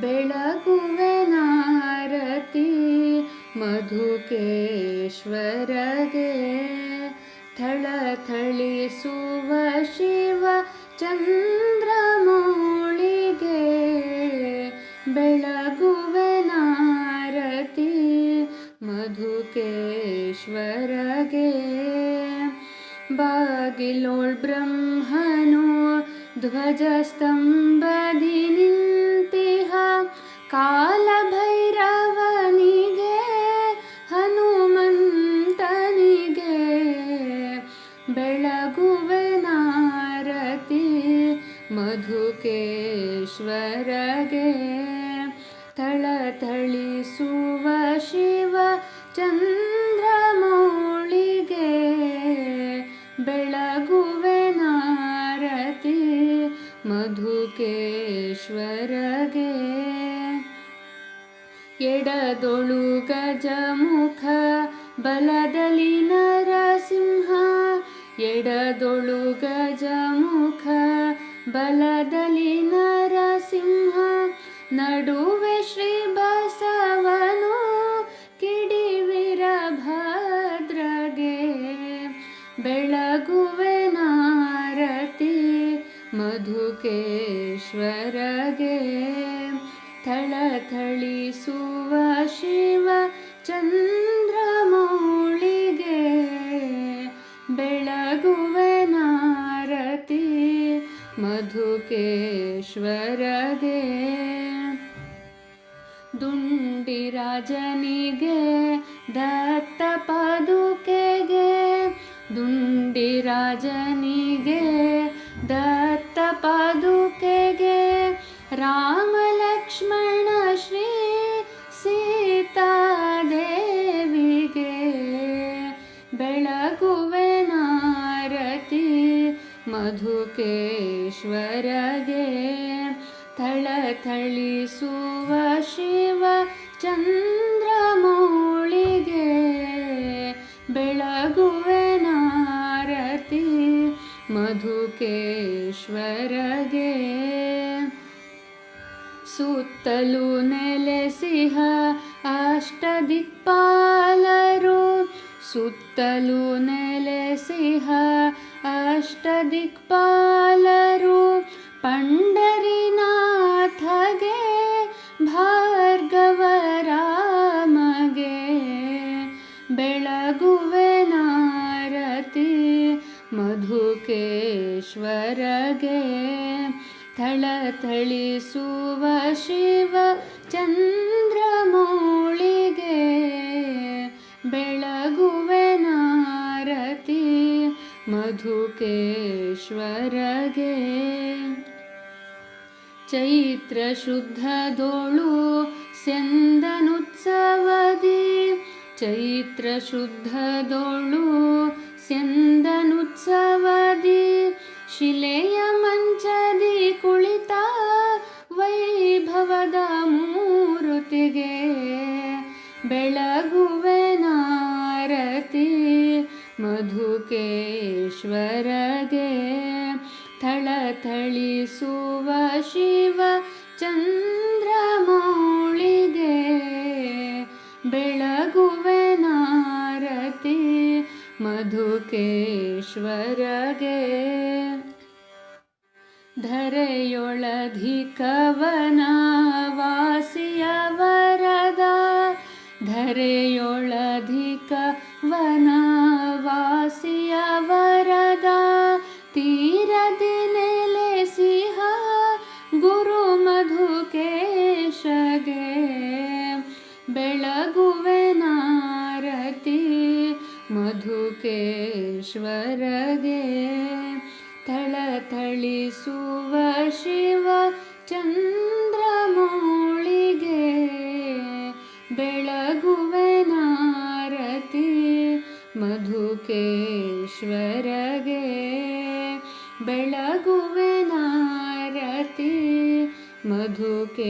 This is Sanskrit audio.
ಬೆಳಗುವೆ ನಾರತಿ ಮಧುಕೇಶ್ವರಗೆ ಥಳಥಳಿಸುವ ಶಿವ ಚಂದ್ರಮೌಳಿಗೆ ಬೆಳಗುವೆ ನಾರತಿ ಮಧುಕೇಶ್ವರಗೆ ಬಾಗಿಲೋಳ್ ಬ್ರಹ್ಮನು ಧ್ವಜಸ್ತಂಭದಿ ಥಳಥಳಿಸುವ ಶಿವ ಚಂದ್ರಮೌಳಿಗೆ ಬೆಳಗುವೆ ನಾರತಿ ಮಧುಕೇಶ್ವರಗೆ. ಎಡದೊಳು ಗಜಮುಖ ಬಲದಲ್ಲಿ ನರಸಿಂಹ, ಎಡದೊಳು ಗಜಮುಖ ಬಲದಲ್ಲಿ ನರಸಿಂಹ, ನಡುವೆ ಥಳಥಳಿಸುವ ಶಿವ ಚಂದ್ರಮೌಳಿಗೆ ಬೆಳಗುವನಾರತಿ ಮಧುಕೇಶ್ವರಗೆ. ದುಂಡಿರಾಜನಿಗೆ ದತ್ತ ಪಾದುಕೆಗೆ ದುಂಡಿರಾಜನಿಗೆ ಮಧುಕೇಶ್ವರಗೆ ಥಳಥಳಿಸುವ ಶಿವ ಚಂದ್ರಮೌಳಿಗೆ ಬೆಳಗುವೆ ನಾರತಿ ಮಧುಕೇಶ್ವರಗೆ ಸುತ್ತಲೂ ನೆಲೆಸಿಹ ಅಷ್ಟದಿಕ್ಪಾಲರು ಸುತ್ತಲೂ ನೆಲೆಸಿಹ अष्टदिक्पालरु पण्डरिनाथगे भार्गवरामगे बेळगुवे नारति मधुकेश्वरगे थळथळिसुव शिव चन्द्र ಮಧುಕೇಶ್ವರಗೆ ಚೈತ್ರ ಶುದ್ಧದೋಳು ಸ್ಯಂದನುತ್ಸವದಿ ಚೈತ್ರ ಶುದ್ಧದೋಳು ಸ್ಯಂದನುತ್ಸವದಿ ಶಿಲೆಯ ಮಂಚದಿ ಮಧುಕೇಶ್ವರಗೆ ಥಳಥಳಿಸುವ ಶಿವ ಚಂದ್ರಮೌಳಿಗೆ ಬೆಳಗುವೆ ನಾರತಿ ಮಧುಕೇಶ್ವರಗೆ ಧರೆಯೊಳಧಿಕವನ ವಾಸಿಯ ವರದ ಧರೆಯೊಳಧಿಕ ವನ ವಾಸಿಯ ವರದ ತೀರದಿ ನೆಲೆಸಿಹ ಗುರು ಮಧುಕೇಶಗೆ ಬೆಳಗುವೆ ನಾರತಿ ಮಧುಕೇಶ್ವರಗೆ ಥಳಥಳಿಸುವ ಶಿವ ಚಂದ್ರಮೌಳಿಗೆ ಬೆಳಗುವೆ ನಾರತಿ ಮಧುಕೇಶ್ವರಗೆ